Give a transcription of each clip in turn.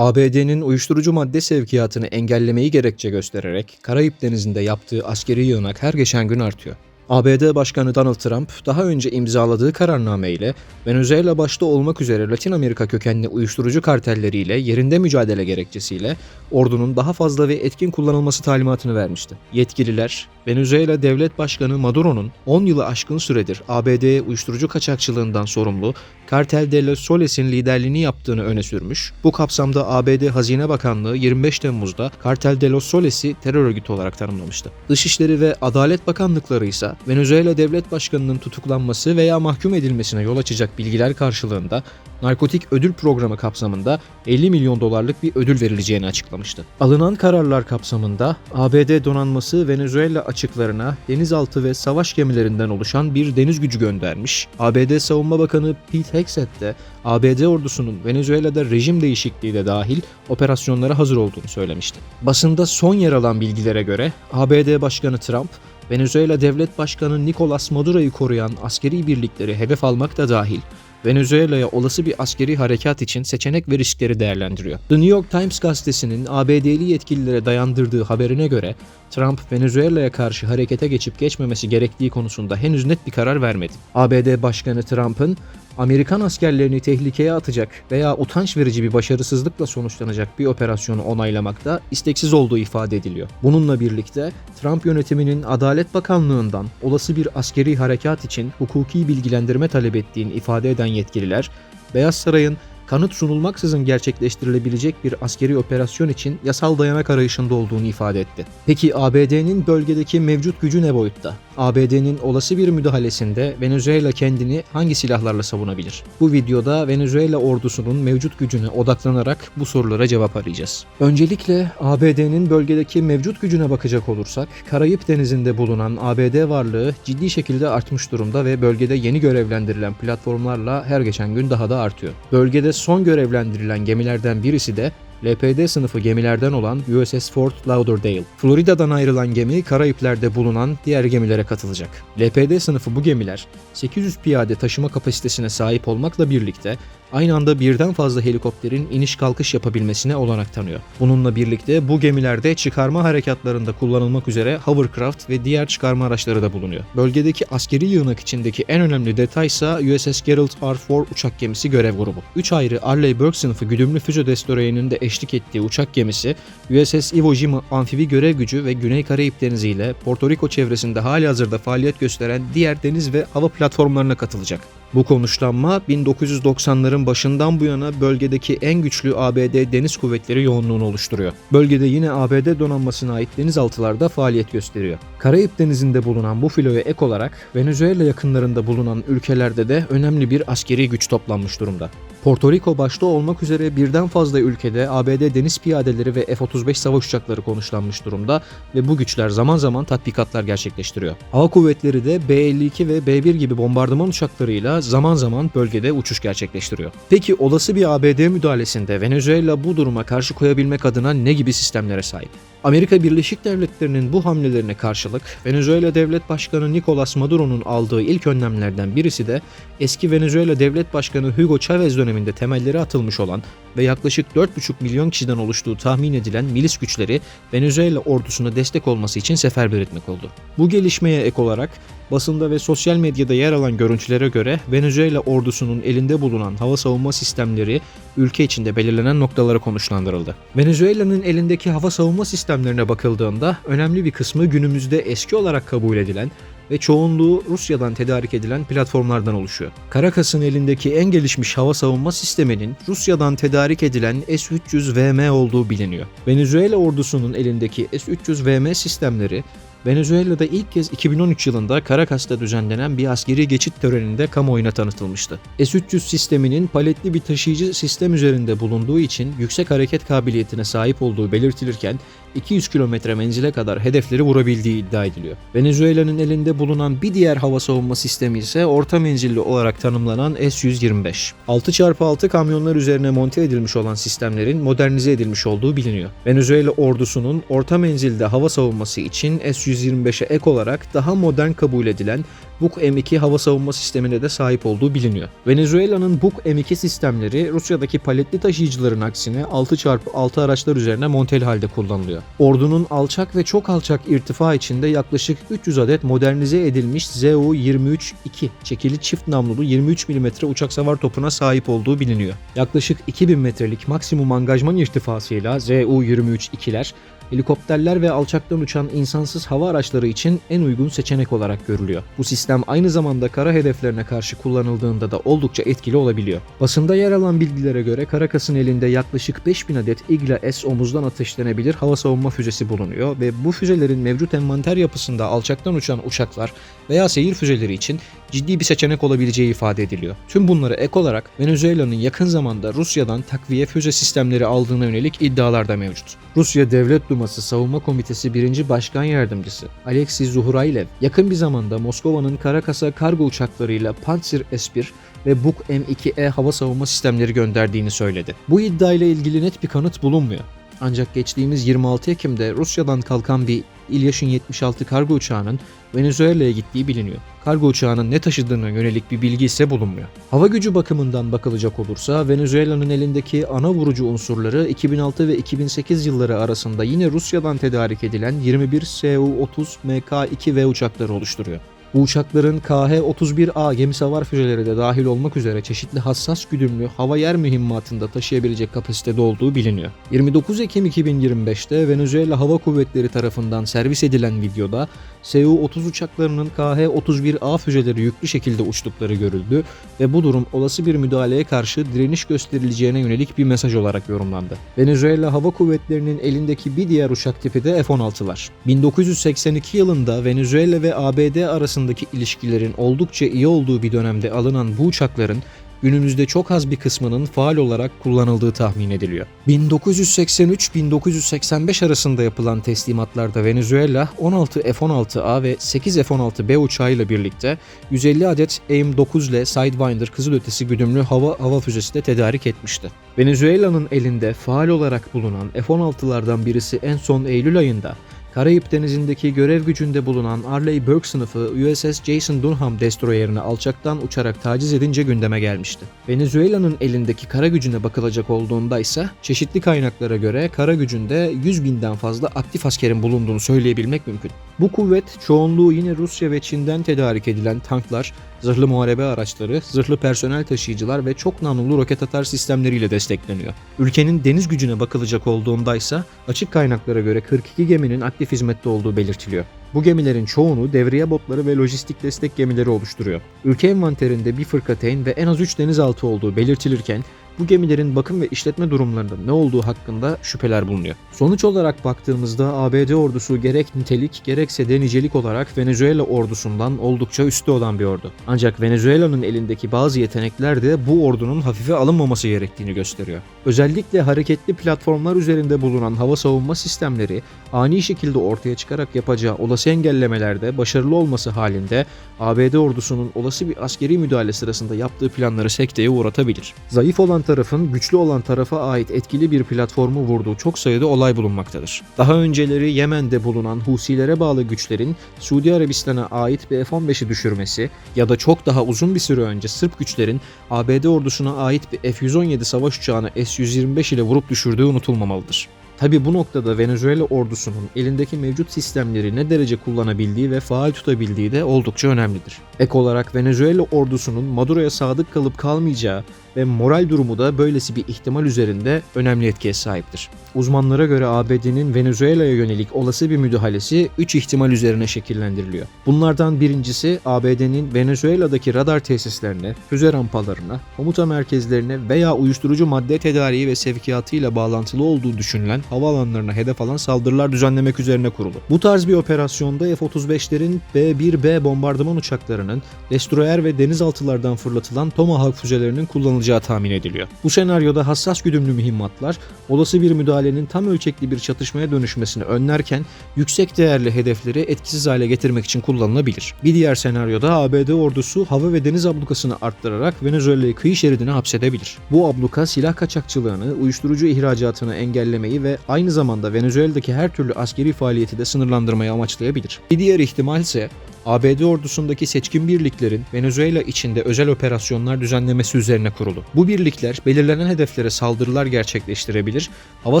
ABD'nin uyuşturucu madde sevkiyatını engellemeyi gerekçe göstererek Karayip Denizi'nde yaptığı askeri yığınak her geçen gün artıyor. ABD Başkanı Donald Trump daha önce imzaladığı kararname ile Venezuela başta olmak üzere Latin Amerika kökenli uyuşturucu kartelleriyle yerinde mücadele gerekçesiyle ordunun daha fazla ve etkin kullanılması talimatını vermişti. Yetkililer Venezuela Devlet Başkanı Maduro'nun 10 yılı aşkın süredir ABD uyuşturucu kaçakçılığından sorumlu Cartel de los Soles'in liderliğini yaptığını öne sürmüş. Bu kapsamda ABD Hazine Bakanlığı 25 Temmuz'da Cartel de los Soles'i terör örgütü olarak tanımlamıştı. Dışişleri ve Adalet Bakanlıkları ise Venezuela Devlet Başkanı'nın tutuklanması veya mahkum edilmesine yol açacak bilgiler karşılığında narkotik ödül programı kapsamında 50 milyon dolarlık bir ödül verileceğini açıklamıştı. Alınan kararlar kapsamında ABD donanması Venezuela açıklarına denizaltı ve savaş gemilerinden oluşan bir deniz gücü göndermiş. ABD Savunma Bakanı Pete Hegseth de ABD ordusunun Venezuela'da rejim değişikliği de dahil operasyonlara hazır olduğunu söylemişti. Basında son yer alan bilgilere göre ABD Başkanı Trump Venezuela Devlet Başkanı Nicolas Maduro'yu koruyan askeri birlikleri hedef almak da dahil Venezuela'ya olası bir askeri harekat için seçenek ve riskleri değerlendiriyor. The New York Times gazetesinin ABD'li yetkililere dayandırdığı haberine göre Trump Venezuela'ya karşı harekete geçip geçmemesi gerektiği konusunda henüz net bir karar vermedi. ABD Başkanı Trump'ın Amerikan askerlerini tehlikeye atacak veya utanç verici bir başarısızlıkla sonuçlanacak bir operasyonu onaylamakta isteksiz olduğu ifade ediliyor. Bununla birlikte Trump yönetiminin Adalet Bakanlığı'ndan olası bir askeri harekat için hukuki bilgilendirme talep ettiğini ifade eden yetkililer, Beyaz Saray'ın kanıt sunulmaksızın gerçekleştirilebilecek bir askeri operasyon için yasal dayanak arayışında olduğunu ifade etti. Peki ABD'nin bölgedeki mevcut gücü ne boyutta? ABD'nin olası bir müdahalesinde Venezuela kendini hangi silahlarla savunabilir? Bu videoda Venezuela ordusunun mevcut gücüne odaklanarak bu sorulara cevap arayacağız. Öncelikle ABD'nin bölgedeki mevcut gücüne bakacak olursak, Karayip Denizi'nde bulunan ABD varlığı ciddi şekilde artmış durumda ve bölgede yeni görevlendirilen platformlarla her geçen gün daha da artıyor. Bölgede son görevlendirilen gemilerden birisi de LPD sınıfı gemilerden olan USS Fort Lauderdale. Florida'dan ayrılan gemi Karayipler'de bulunan diğer gemilere katılacak. LPD sınıfı bu gemiler 800 piyade taşıma kapasitesine sahip olmakla birlikte aynı anda birden fazla helikopterin iniş kalkış yapabilmesine olanak tanıyor. Bununla birlikte bu gemilerde çıkarma harekatlarında kullanılmak üzere hovercraft ve diğer çıkarma araçları da bulunuyor. Bölgedeki askeri yığınak içindeki en önemli detay ise USS Gerald R. Ford uçak gemisi görev grubu. 3 ayrı Arleigh Burke sınıfı güdümlü füze destroyerinin de eşlik ettiği uçak gemisi USS Iwo Jima amfibi görev gücü ve Güney Karayip Denizi ile Porto Rico çevresinde hali hazırda faaliyet gösteren diğer deniz ve hava platformlarına katılacak. Bu konuşlanma 1990'ların başından bu yana bölgedeki en güçlü ABD deniz kuvvetleri yoğunluğunu oluşturuyor. Bölgede yine ABD donanmasına ait denizaltılar da faaliyet gösteriyor. Karayip Denizi'nde bulunan bu filoya ek olarak Venezuela yakınlarında bulunan ülkelerde de önemli bir askeri güç toplanmış durumda. Porto Rico başta olmak üzere birden fazla ülkede ABD deniz piyadeleri ve F-35 savaş uçakları konuşlanmış durumda ve bu güçler zaman zaman tatbikatlar gerçekleştiriyor. Hava kuvvetleri de B-52 ve B-1 gibi bombardıman uçaklarıyla zaman zaman bölgede uçuş gerçekleştiriyor. Peki olası bir ABD müdahalesinde Venezuela bu duruma karşı koyabilmek adına ne gibi sistemlere sahip? Amerika Birleşik Devletleri'nin bu hamlelerine karşılık Venezuela Devlet Başkanı Nicolas Maduro'nun aldığı ilk önlemlerden birisi de eski Venezuela Devlet Başkanı Hugo Chavez döneminde temelleri atılmış olan ve yaklaşık 4,5 milyon kişiden oluştuğu tahmin edilen milis güçleri Venezuela ordusuna destek olması için seferber etmek oldu. Bu gelişmeye ek olarak basında ve sosyal medyada yer alan görüntülere göre Venezuela ordusunun elinde bulunan hava savunma sistemleri ülke içinde belirlenen noktalara konuşlandırıldı. Venezuela'nın elindeki hava savunma sistemlerine bakıldığında önemli bir kısmı günümüzde eski olarak kabul edilen ve çoğunluğu Rusya'dan tedarik edilen platformlardan oluşuyor. Caracas'ın elindeki en gelişmiş hava savunma sisteminin Rusya'dan tedarik edilen S-300VM olduğu biliniyor. Venezuela ordusunun elindeki S-300VM sistemleri Venezuela'da ilk kez 2013 yılında Caracas'ta düzenlenen bir askeri geçit töreninde kamuoyuna tanıtılmıştı. S-300 sisteminin paletli bir taşıyıcı sistem üzerinde bulunduğu için yüksek hareket kabiliyetine sahip olduğu belirtilirken 200 kilometre menzile kadar hedefleri vurabildiği iddia ediliyor. Venezuela'nın elinde bulunan bir diğer hava savunma sistemi ise orta menzilli olarak tanımlanan S-125. 6x6 kamyonlar üzerine monte edilmiş olan sistemlerin modernize edilmiş olduğu biliniyor. Venezuela ordusunun orta menzilde hava savunması için S-125 S-125'e ek olarak daha modern kabul edilen Buk M2 hava savunma sistemine de sahip olduğu biliniyor. Venezuela'nın Buk M2 sistemleri Rusya'daki paletli taşıyıcıların aksine 6x6 araçlar üzerine montel halde kullanılıyor. Ordunun alçak ve çok alçak irtifa içinde yaklaşık 300 adet modernize edilmiş ZU-23-2 çekili çift namlulu 23 mm uçak savar topuna sahip olduğu biliniyor. Yaklaşık 2000 metrelik maksimum angajman irtifasıyla ZU-23-2'ler helikopterler ve alçaktan uçan insansız hava araçları için en uygun seçenek olarak görülüyor. Bu sistem aynı zamanda kara hedeflerine karşı kullanıldığında da oldukça etkili olabiliyor. Basında yer alan bilgilere göre Karakas'ın elinde yaklaşık 5000 adet Igla-S omuzdan ateşlenebilir hava savunma füzesi bulunuyor ve bu füzelerin mevcut envanter yapısında alçaktan uçan uçaklar veya seyir füzeleri için ciddi bir seçenek olabileceği ifade ediliyor. Tüm bunlara ek olarak Venezuela'nın yakın zamanda Rusya'dan takviye füze sistemleri aldığına yönelik iddialar da mevcut. Rusya Devlet Duması Savunma Komitesi 1. Başkan Yardımcısı Alexey Zuhuraylev yakın bir zamanda Moskova'nın Karakas'a kargo uçaklarıyla Pantsir S-1 ve Buk M2E hava savunma sistemleri gönderdiğini söyledi. Bu iddiayla ilgili net bir kanıt bulunmuyor. Ancak geçtiğimiz 26 Ekim'de Rusya'dan kalkan bir İlyashin 76 kargo uçağının Venezuela'ya gittiği biliniyor. Kargo uçağının ne taşıdığına yönelik bir bilgi ise bulunmuyor. Hava gücü bakımından bakılacak olursa Venezuela'nın elindeki ana vurucu unsurları 2006 ve 2008 yılları arasında yine Rusya'dan tedarik edilen 21 Su-30 Mk-2V uçakları oluşturuyor. Bu uçakların KH-31A gemi savar füzeleri de dahil olmak üzere çeşitli hassas güdümlü hava yer mühimmatında taşıyabilecek kapasitede olduğu biliniyor. 29 Ekim 2025'te Venezuela Hava Kuvvetleri tarafından servis edilen videoda Su-30 uçaklarının KH-31A füzeleri yüklü şekilde uçtukları görüldü ve bu durum olası bir müdahaleye karşı direniş gösterileceğine yönelik bir mesaj olarak yorumlandı. Venezuela Hava Kuvvetleri'nin elindeki bir diğer uçak tipi de F-16'lar. 1982 yılında Venezuela ve ABD arasındaki ilişkilerin oldukça iyi olduğu bir dönemde alınan bu uçakların günümüzde çok az bir kısmının faal olarak kullanıldığı tahmin ediliyor. 1983-1985 arasında yapılan teslimatlarda Venezuela 16 F-16A ve 8 F-16B uçağıyla birlikte 150 adet AIM-9 ile Sidewinder kızılötesi güdümlü hava hava füzesi de tedarik etmişti. Venezuela'nın elinde faal olarak bulunan F-16'lardan birisi en son Eylül ayında Karayip Denizi'ndeki görev gücünde bulunan Arleigh Burke sınıfı USS Jason Dunham destroyerini alçaktan uçarak taciz edince gündeme gelmişti. Venezuela'nın elindeki kara gücüne bakılacak olduğunda ise çeşitli kaynaklara göre kara gücünde 100 binden fazla aktif askerin bulunduğunu söyleyebilmek mümkün. Bu kuvvet çoğunluğu yine Rusya ve Çin'den tedarik edilen tanklar, zırhlı muharebe araçları, zırhlı personel taşıyıcılar ve çok namlulu roket atar sistemleriyle destekleniyor. Ülkenin deniz gücüne bakılacak olduğunda ise açık kaynaklara göre 42 geminin aktif hizmette olduğu belirtiliyor. Bu gemilerin çoğunu devriye botları ve lojistik destek gemileri oluşturuyor. Ülke envanterinde bir fırkateyn ve en az 3 denizaltı olduğu belirtilirken bu gemilerin bakım ve işletme durumlarında ne olduğu hakkında şüpheler bulunuyor. Sonuç olarak baktığımızda ABD ordusu gerek nitelik gerekse de nicelik olarak Venezuela ordusundan oldukça üstte olan bir ordu. Ancak Venezuela'nın elindeki bazı yetenekler de bu ordunun hafife alınmaması gerektiğini gösteriyor. Özellikle hareketli platformlar üzerinde bulunan hava savunma sistemleri ani şekilde ortaya çıkarak yapacağı olası engellemelerde başarılı olması halinde ABD ordusunun olası bir askeri müdahale sırasında yaptığı planları sekteye uğratabilir. Zayıf olan tarafın güçlü olan tarafa ait etkili bir platformu vurduğu çok sayıda olay bulunmaktadır. Daha önceleri Yemen'de bulunan Husilere bağlı güçlerin Suudi Arabistan'a ait bir F-15'i düşürmesi ya da çok daha uzun bir süre önce Sırp güçlerin ABD ordusuna ait bir F-117 savaş uçağını S-125 ile vurup düşürdüğü unutulmamalıdır. Tabi bu noktada Venezuela ordusunun elindeki mevcut sistemleri ne derece kullanabildiği ve faal tutabildiği de oldukça önemlidir. Ek olarak Venezuela ordusunun Maduro'ya sadık kalıp kalmayacağı ve moral durumu da böylesi bir ihtimal üzerinde önemli etkiye sahiptir. Uzmanlara göre ABD'nin Venezuela'ya yönelik olası bir müdahalesi 3 ihtimal üzerine şekillendiriliyor. Bunlardan birincisi ABD'nin Venezuela'daki radar tesislerine, füze rampalarına, komuta merkezlerine veya uyuşturucu madde tedariği ve sevkiyatıyla bağlantılı olduğu düşünülen havaalanlarına hedef alan saldırılar düzenlemek üzerine kurulu. Bu tarz bir operasyonda F-35'lerin B-1B bombardıman uçaklarının destroyer ve denizaltılardan fırlatılan Tomahawk füzelerinin kullanılacağı tahmin ediliyor. Bu senaryoda hassas güdümlü mühimmatlar olası bir müdahalenin tam ölçekli bir çatışmaya dönüşmesini önlerken yüksek değerli hedefleri etkisiz hale getirmek için kullanılabilir. Bir diğer senaryoda ABD ordusu hava ve deniz ablukasını arttırarak Venezuela'yı kıyı şeridine hapsedebilir. Bu abluka silah kaçakçılığını, uyuşturucu ihracatını engellemeyi ve aynı zamanda Venezuela'daki her türlü askeri faaliyeti de sınırlandırmayı amaçlayabilir. Bir diğer ihtimal ise ABD ordusundaki seçkin birliklerin Venezuela içinde özel operasyonlar düzenlemesi üzerine kurulu. Bu birlikler belirlenen hedeflere saldırılar gerçekleştirebilir, hava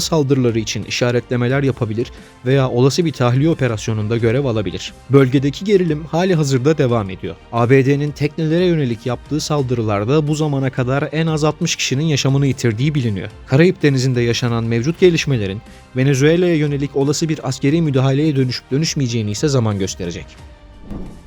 saldırıları için işaretlemeler yapabilir veya olası bir tahliye operasyonunda görev alabilir. Bölgedeki gerilim hali hazırda devam ediyor. ABD'nin teknelere yönelik yaptığı saldırılarda bu zamana kadar en az 60 kişinin yaşamını yitirdiği biliniyor. Karayip Denizi'nde yaşanan mevcut gelişmelerin Venezuela'ya yönelik olası bir askeri müdahaleye dönüşüp dönüşmeyeceğini ise zaman gösterecek. Thank you.